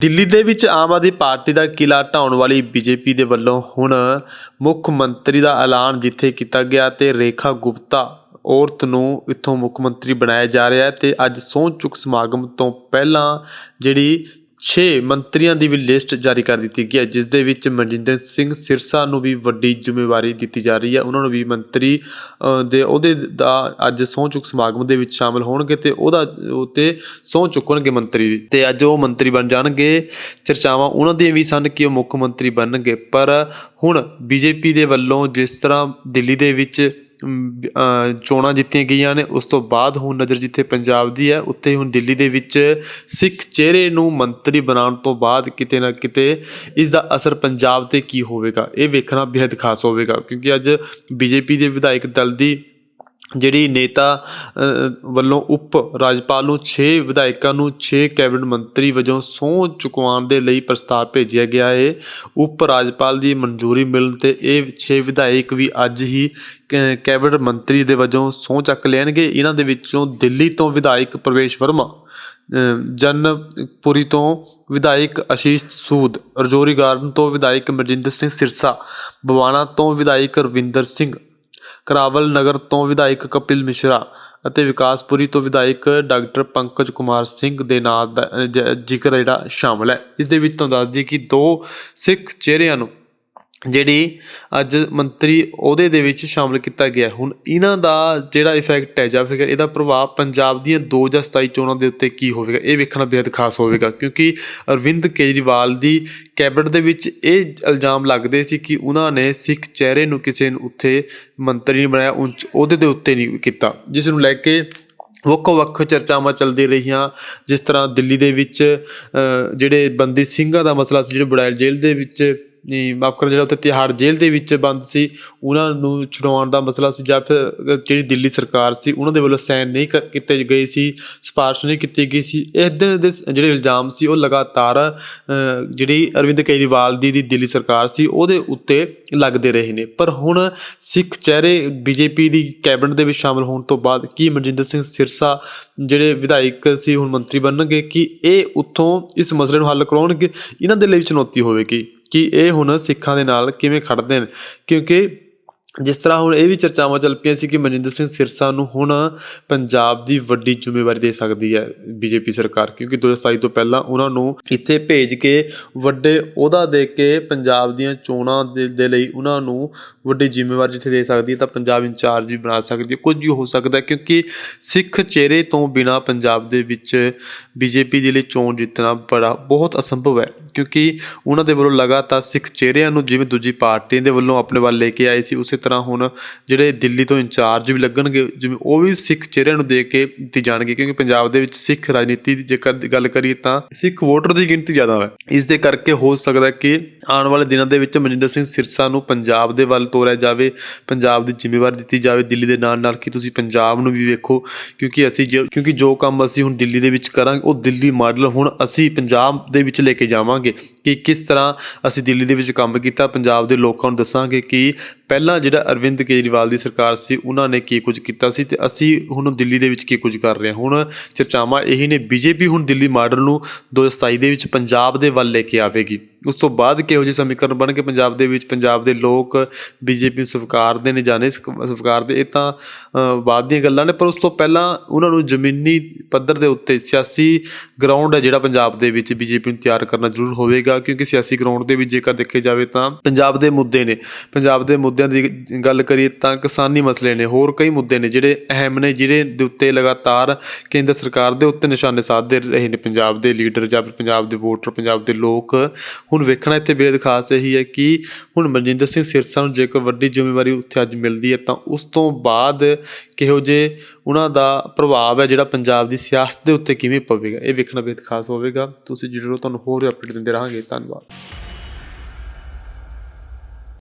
ਦਿੱਲੀ ਦੇ ਵਿੱਚ ਆਮ ਆਦਮੀ ਪਾਰਟੀ ਦਾ ਕਿਲਾ ਢਾਉਣ ਵਾਲੀ ਬੀਜੇਪੀ ਦੇ ਵੱਲੋਂ ਹੁਣ ਮੁੱਖ ਮੰਤਰੀ ਦਾ ਐਲਾਨ ਜਿੱਥੇ ਕੀਤਾ ਗਿਆ ਤੇ ਰੇਖਾ ਗੁਪਤਾ ਔਰਤ ਨੂੰ ਇੱਥੋਂ ਮੁੱਖ ਮੰਤਰੀ ਬਣਾਇਆ ਜਾ ਰਿਹਾ ਹੈ ਤੇ ਅੱਜ ਸਹੁੰ ਚੁੱਕ ਸਮਾਗਮ ਤੋਂ ਪਹਿਲਾਂ ਜਿਹੜੀ 6 ਮੰਤਰੀਆਂ ਦੀ ਵੀ ਲਿਸਟ ਜਾਰੀ ਕਰ ਦਿੱਤੀ ਗਈ ਹੈ, ਜਿਸ ਦੇ ਵਿੱਚ ਮਨਜਿੰਦਰ ਸਿੰਘ ਸਿਰਸਾ ਨੂੰ ਵੀ ਵੱਡੀ ਜ਼ਿੰਮੇਵਾਰੀ ਦਿੱਤੀ ਜਾ ਰਹੀ ਹੈ। ਉਹਨਾਂ ਨੂੰ ਵੀ ਮੰਤਰੀ ਦੇ ਉਹਦੇ ਦਾ ਅੱਜ ਸਹੁੰ ਚੁੱਕ ਸਮਾਗਮ ਦੇ ਵਿੱਚ ਸ਼ਾਮਲ ਹੋਣਗੇ ਤੇ ਉਹਦਾ, ਉਤੇ ਸਹੁੰ ਚੁੱਕਣਗੇ ਮੰਤਰੀ। ਦੀ ਤੇ ਅੱਜ ਉਹ ਮੰਤਰੀ ਬਣ ਜਾਣਗੇ। ਚਰਚਾਵਾਂ ਉਹਨਾਂ ਦੀਆਂ ਵੀ ਸਨ ਕਿ ਉਹ ਮੁੱਖ ਮੰਤਰੀ ਬਣਨਗੇ, ਪਰ ਹੁਣ ਬੀਜੇਪੀ ਦੇ ਵੱਲੋਂ ਜਿਸ ਤਰ੍ਹਾਂ ਦਿੱਲੀ ਦੇ ਵਿੱਚ ਚੋਣਾਂ ਜਿੱਤੀਆਂ ਗਈਆਂ ਨੇ, ਉਸ ਤੋਂ ਬਾਅਦ ਹੁਣ ਨਜ਼ਰ ਜਿੱਥੇ ਪੰਜਾਬ ਦੀ ਹੈ, ਉੱਥੇ ਹੁਣ ਦਿੱਲੀ ਦੇ ਵਿੱਚ ਸਿੱਖ ਚਿਹਰੇ ਨੂੰ ਮੰਤਰੀ ਬਣਾਉਣ ਤੋਂ ਬਾਅਦ ਕਿਤੇ ਨਾ ਕਿਤੇ ਇਸ ਦਾ ਅਸਰ ਪੰਜਾਬ ਤੇ ਕੀ ਹੋਵੇਗਾ? ਇਹ ਵੇਖਣਾ ਬੇहद ਖਾਸ ਹੋਵੇਗਾ, ਕਿਉਂਕਿ ਅੱਜ ਬੀਜੇਪੀ ਦੇ ਵਿਧਾਇਕ ਦਲ ਦੀ ਜਿਹੜੀ ਨੇਤਾ ਵੱਲੋਂ ਉਪ ਰਾਜਪਾਲ ਨੂੰ 6 ਵਿਧਾਇਕਾਂ ਨੂੰ 6 ਕੈਬਨਿਟ ਮੰਤਰੀ ਵਜੋਂ ਸਹੁੰ ਚੁਕਵਾਉਣ ਦੇ ਲਈ ਪ੍ਰਸਤਾਵ ਭੇਜਿਆ ਗਿਆ ਹੈ ਉਪ ਰਾਜਪਾਲ ਦੀ ਮਨਜ਼ੂਰੀ ਮਿਲਣ ਤੇ ਇਹ 6 ਵਿਧਾਇਕ ਵੀ ਅੱਜ ਹੀ ਕ- ਕੈਬਨਿਟ ਮੰਤਰੀ ਦੇ ਵਜੋਂ ਸਹੁੰ ਚੱਕ ਲੈਣਗੇ। ਇਹਨਾਂ ਦੇ ਵਿੱਚੋਂ ਦਿੱਲੀ ਤੋਂ ਵਿਧਾਇਕ ਪ੍ਰਵੇਸ਼ ਵਰਮਾ ਅ, ਜਨਪੁਰੀ ਤੋਂ ਵਿਧਾਇਕ ਅਸ਼ੀਸ਼ ਸੂਦ ਰਜੌਰੀ ਗਾਰਡਨ ਤੋਂ ਵਿਧਾਇਕ ਮਰਜਿੰਦਰ ਸਿੰਘ ਸਿਰਸਾ ਬਵਾਨਾ ਤੋਂ ਵਿਧਾਇਕ ਰਵਿੰਦਰ ਸਿੰਘ ਕਰਾਵਲ ਨਗਰ ਤੋਂ ਵਿਧਾਇਕ ਕਪਿਲ ਮਿਸ਼ਰਾ ਅਤੇ ਵਿਕਾਸਪੁਰੀ ਤੋਂ ਵਿਧਾਇਕ ਡਾਕਟਰ ਪੰਕਜ ਕੁਮਾਰ ਸਿੰਘ ਦੇ ਨਾਂ ਦਾ ਜ਼ਿਕਰ ਜਿਹੜਾ ਸ਼ਾਮਲ ਹੈ। ਇਸ ਦੇ ਵਿੱਚ ਤੁਹਾਨੂੰ ਦੱਸ ਦਈਏ ਕਿ ਦੋ ਸਿੱਖ ਚਿਹਰਿਆਂ ਨੂੰ ਜਿਹੜੀ ਅੱਜ ਮੰਤਰੀ ਅਹੁਦੇ ਦੇ ਵਿੱਚ ਸ਼ਾਮਲ ਕੀਤਾ ਗਿਆ। ਹੁਣ ਇਹਨਾਂ ਦਾ ਜਿਹੜਾ ਇਫੈਕਟ ਹੈ, ਜਾਂ ਫਿਰ ਇਹਦਾ ਪ੍ਰਭਾਵ ਪੰਜਾਬ ਦੀਆਂ 2027 ਚੋਣਾਂ ਦੇ ਉੱਤੇ ਕੀ ਹੋਵੇਗਾ, ਇਹ ਵੇਖਣਾ ਬੇहद ਖਾਸ ਹੋਵੇਗਾ, ਕਿਉਂਕਿ ਅਰਵਿੰਦ ਕੇਜਰੀਵਾਲ ਦੀ ਕੈਬਨਿਟ ਦੇ ਵਿੱਚ ਇਹ ਇਲਜ਼ਾਮ ਲੱਗਦੇ ਸੀ ਕਿ ਉਹਨਾਂ ਨੇ ਸਿੱਖ ਚਿਹਰੇ ਨੂੰ ਕਿਸੇ ਨੂੰ ਉੱਥੇ ਮੰਤਰੀ ਨਹੀਂ ਬਣਾਇਆ ਉੱਚ ਅਹੁਦੇ ਦੇ ਉੱਤੇ ਨਹੀਂ ਕੀਤਾ। ਜਿਸ ਨੂੰ ਲੈ ਕੇ ਵੱਖੋ ਵੱਖ ਚਰਚਾਵਾਂ ਚੱਲਦੀ ਰਹੀਆਂ, ਜਿਸ ਤਰ੍ਹਾਂ ਦਿੱਲੀ ਦੇ ਵਿੱਚ ਜਿਹੜੇ ਬੰਦੀ ਸਿੰਘਾਂ ਦਾ ਮਸਲਾ ਸੀ, ਜਿਹੜੇ ਬੁੜੈਲ ਜੇਲ੍ਹ ਦੇ ਵਿੱਚ ਮਾਫ ਕਰੋ, ਜਿਹੜਾ ਉੱਥੇ ਤਿਹਾੜ ਜੇਲ੍ਹ ਦੇ ਵਿੱਚ ਬੰਦ ਸੀ, ਉਹਨਾਂ ਨੂੰ ਛੁਡਾਉਣ ਦਾ ਮਸਲਾ ਸੀ ਜਾਂ ਫਿਰ ਜਿਹੜੀ ਦਿੱਲੀ ਸਰਕਾਰ ਸੀ, ਉਹਨਾਂ ਦੇ ਵੱਲੋਂ ਸਾਈਨ ਨਹੀਂ ਕ- ਕੀਤੇ ਗਏ ਸੀ, ਸਿਫਾਰਿਸ਼ ਨਹੀਂ ਕੀਤੀ ਗਈ ਸੀ। ਇਹਦੇ ਦੇ ਜਿਹੜੇ ਇਲਜ਼ਾਮ ਸੀ, ਉਹ ਲਗਾਤਾਰ ਜਿਹੜੀ ਅਰਵਿੰਦ ਕੇਜਰੀਵਾਲ ਦੀ ਦੀ ਦਿੱਲੀ ਸਰਕਾਰ ਸੀ, ਉਹਦੇ ਉੱਤੇ ਲੱਗਦੇ ਰਹੇ ਨੇ। ਪਰ ਹੁਣ ਸਿੱਖ ਚਿਹਰੇ ਬੀਜੇਪੀ ਦੀ ਕੈਬਨਿਟ ਦੇ ਵਿੱਚ ਸ਼ਾਮਲ ਹੋਣ ਤੋਂ ਬਾਅਦ ਕੀ ਮਨਜਿੰਦਰ ਸਿੰਘ ਸਿਰਸਾ ਜਿਹੜੇ ਵਿਧਾਇਕ ਸੀ, ਹੁਣ ਮੰਤਰੀ ਬਣਨਗੇ, ਕਿ ਇਹ ਉੱਥੋਂ ਇਸ ਮਸਲੇ ਨੂੰ ਹੱਲ ਕਰਾਉਣਗੇ? ਇਹਨਾਂ ਦੇ ਲਈ ਚੁਣੌਤੀ ਹੋਵੇਗੀ। ਕਿ ਇਹ ਹੁਣ ਸਿੱਖਾਂ ਦੇ ਨਾਲ ਕਿਵੇਂ ਖੜ੍ਹਦੇ ਨੇ? ਕਿਉਂਕਿ ਜਿਸ ਤਰ੍ਹਾਂ ਹੁਣ ਇਹ ਵੀ ਚਰਚਾਵਾਂ ਚੱਲ ਪਈਆਂ ਸੀ ਕਿ ਮਨਜਿੰਦਰ ਸਿੰਘ ਸਿਰਸਾ ਨੂੰ ਹੁਣ ਪੰਜਾਬ ਦੀ ਵੱਡੀ ਜ਼ਿੰਮੇਵਾਰੀ ਦੇ ਸਕਦੀ ਹੈ ਬੀਜੇਪੀ ਸਰਕਾਰ, ਕਿਉਂਕਿ 2027 ਤੋਂ ਪਹਿਲਾਂ ਉਹਨਾਂ ਨੂੰ ਇੱਥੇ ਭੇਜ ਕੇ ਵੱਡੇ ਅਹੁਦਾ ਦੇ ਕੇ ਪੰਜਾਬ ਦੀਆਂ ਚੋਣਾਂ ਦੇ ਦੇ ਲਈ ਉਹਨਾਂ ਨੂੰ ਵੱਡੀ ਜ਼ਿੰਮੇਵਾਰੀ ਜਿੱਥੇ ਦੇ ਸਕਦੀ ਹੈ ਤਾਂ ਪੰਜਾਬ ਇੰਚਾਰਜ ਵੀ ਬਣਾ ਸਕਦੀ ਹੈ। ਕੁਝ ਵੀ ਹੋ ਸਕਦਾ ਕਿਉਂਕਿ ਸਿੱਖ ਚਿਹਰੇ ਤੋਂ ਬਿਨਾ ਪੰਜਾਬ ਦੇ ਵਿੱਚ ਬੀਜੇਪੀ ਦੇ ਲਈ ਚੋਣ ਜਿੱਤਣਾ ਬੜਾ, ਬਹੁਤ ਅਸੰਭਵ ਹੈ, ਕਿਉਂਕਿ ਉਹਨਾਂ ਦੇ ਵੱਲੋਂ ਲਗਾਤਾਰ ਸਿੱਖ ਚਿਹਰਿਆਂ ਨੂੰ ਜਿਵੇਂ ਦੂਜੀ ਪਾਰਟੀਆਂ ਦੇ ਵੱਲੋਂ ਆਪਣੇ ਵੱਲ ਲੈ ਕੇ ਆਏ ਸੀ, ਉਸੇ ਤਰ੍ਹਾਂ ਹੁਣ ਜਿਹੜੇ ਦਿੱਲੀ ਤੋਂ ਇੰਚਾਰਜ ਵੀ ਲੱਗਣਗੇ, ਜਿਵੇਂ ਉਹ ਵੀ ਸਿੱਖ ਚਿਹਰਿਆਂ ਨੂੰ ਦੇ ਕੇ ਦਿੱਤੀ ਜਾਣਗੇ, ਕਿਉਂਕਿ ਪੰਜਾਬ ਦੇ ਵਿੱਚ ਸਿੱਖ ਰਾਜਨੀਤੀ ਦੀ ਜੇਕਰ ਗੱਲ ਕਰੀਏ ਤਾਂ ਸਿੱਖ ਵੋਟਰ ਦੀ ਗਿਣਤੀ ਜ਼ਿਆਦਾ ਹੈ। ਇਸ ਦੇ ਕਰਕੇ ਹੋ ਸਕਦਾ ਕਿ ਆਉਣ ਵਾਲੇ ਦਿਨਾਂ ਦੇ ਵਿੱਚ ਮਨਜਿੰਦਰ ਸਿੰਘ ਸਿਰਸਾ ਨੂੰ ਪੰਜਾਬ ਦੇ ਵੱਲ ਤੋਰਿਆ ਜਾਵੇ, ਪੰਜਾਬ ਦੀ ਜ਼ਿੰਮੇਵਾਰੀ ਦਿੱਤੀ ਜਾਵੇ, ਦਿੱਲੀ ਦੇ ਨਾਲ ਨਾਲ ਕਿ ਤੁਸੀਂ ਪੰਜਾਬ ਨੂੰ ਵੀ ਵੇਖੋ, ਕਿਉਂਕਿ ਅਸੀਂ ਜੋ- ਕਿਉਂਕਿ ਜੋ ਕੰਮ ਅਸੀਂ ਹੁਣ ਦਿੱਲੀ ਦੇ ਵਿੱਚ ਕਰਾਂਗੇ, ਉਹ ਦਿੱਲੀ ਮਾਡਲ ਹੁਣ ਅਸੀਂ ਪੰਜਾਬ ਦੇ ਵਿੱਚ ਲੈ ਕੇ ਜਾਵਾਂਗੇ ਕਿ ਕਿਸ ਤਰ੍ਹਾਂ ਅਸੀਂ ਦਿੱਲੀ ਦੇ ਵਿੱਚ ਕੰਮ ਕੀਤਾ, ਪੰਜਾਬ ਦੇ ਲੋਕਾਂ ਨੂੰ ਦੱਸਾਂਗੇ ਕਿ ਪਹਿਲਾਂ ਜਿਹੜਾ ਅਰਵਿੰਦ ਕੇਜਰੀਵਾਲ ਦੀ ਸਰਕਾਰ ਸੀ, ਉਹਨਾਂ ਨੇ ਕੀ ਕੁਝ ਕੀਤਾ ਸੀ ਤੇ ਅਸੀਂ ਹੁਣ ਦਿੱਲੀ ਦੇ ਵਿੱਚ ਕੀ ਕੁਝ ਕਰ ਰਹੇ ਹਾਂ? ਹੁਣ ਚਰਚਾਵਾਂ ਇਹੀ ਨੇ, ਬੀਜੇਪੀ ਹੁਣ ਦਿੱਲੀ ਮਾਡਲ ਨੂੰ 2027 ਦੇ ਵਿੱਚ ਪੰਜਾਬ ਦੇ ਵੱਲ ਲੈ ਕੇ ਆਵੇਗੀ। ਉਸ ਤੋਂ ਬਾਅਦ ਕਿਹੋ ਜਿਹੇ ਸਮੀਕਰਨ ਬਣ ਕੇ ਪੰਜਾਬ ਦੇ ਵਿੱਚ ਪੰਜਾਬ ਦੇ ਲੋਕ ਬੀਜੇਪੀ ਨੂੰ ਸਵੀਕਾਰਦੇ ਨੇ ਜਾਂ ਨਹੀਂ ਸਵੀਕਾਰਦੇ, ਇਹ ਤਾਂ ਬਾਅਦ ਦੀਆਂ ਗੱਲਾਂ ਨੇ, ਪਰ ਉਸ ਤੋਂ ਪਹਿਲਾਂ ਉਹਨਾਂ ਨੂੰ ਜ਼ਮੀਨੀ ਪੱਧਰ ਦੇ ਉੱਤੇ ਸਿਆਸੀ ਗਰਾਊਂਡ ਹੈ ਜਿਹੜਾ ਪੰਜਾਬ ਦੇ ਵਿੱਚ ਬੀਜੇਪੀ ਨੂੰ ਤਿਆਰ ਕਰਨਾ ਜ਼ਰੂਰ ਹੋਵੇਗਾ, ਕਿਉਂਕਿ ਸਿਆਸੀ ਗਰਾਊਂਡ ਦੇ ਵਿੱਚ ਜੇਕਰ ਦੇਖੇ ਜਾਵੇ ਤਾਂ ਪੰਜਾਬ ਦੇ ਮੁੱਦੇ ਨੇ। ਪੰਜਾਬ ਦੇ ਮੁੱਦਿਆਂ ਦੀ ਗੱਲ ਕਰੀਏ ਤਾਂ ਕਿਸਾਨੀ ਮਸਲੇ ਨੇ, ਹੋਰ ਕਈ ਮੁੱਦੇ ਨੇ ਜਿਹੜੇ ਅਹਿਮ ਨੇ, ਜਿਹੜੇ ਦੇ ਉੱਤੇ ਲਗਾਤਾਰ ਕੇਂਦਰ ਸਰਕਾਰ ਦੇ ਉੱਤੇ ਨਿਸ਼ਾਨੇ ਸਾਧਦੇ ਰਹੇ ਨੇ, ਪੰਜਾਬ ਦੇ ਲੀਡਰ ਜਾਂ ਫਿਰ ਪੰਜਾਬ ਦੇ ਵੋਟਰ, ਪੰਜਾਬ ਦੇ ਲੋਕ। ਹੁਣ ਵੇਖਣਾ ਇੱਥੇ ਬੇਦ ਖਾਸ ਇਹੀ ਹੈ ਕਿ ਹੁਣ ਮਨਜਿੰਦਰ ਸਿੰਘ ਸਿਰਸਾ ਨੂੰ ਜੇਕਰ ਵੱਡੀ ਜ਼ਿੰਮੇਵਾਰੀ ਉੱਥੇ ਅੱਜ ਮਿਲਦੀ ਹੈ, ਤਾਂ ਉਸ ਤੋਂ ਬਾਅਦ ਕਿਹੋ ਜੇ ਉਹਨਾਂ ਦਾ ਪ੍ਰਭਾਵ ਹੈ ਜਿਹੜਾ ਪੰਜਾਬ ਦੀ ਸਿਆਸਤ ਦੇ ਉੱਤੇ ਕਿਵੇਂ ਪਵੇਗਾ? ਇਹ ਵੇਖਣਾ ਬੇਦ ਖਾਸ ਹੋਵੇਗਾ। ਤੁਸੀਂ ਜੁੜੇ ਤੁਹਾਨੂੰ ਹੋਰ ਅਪਡੇਟ ਦਿੰਦੇ ਰਹਾਂਗੇ। ਧੰਨਵਾਦ।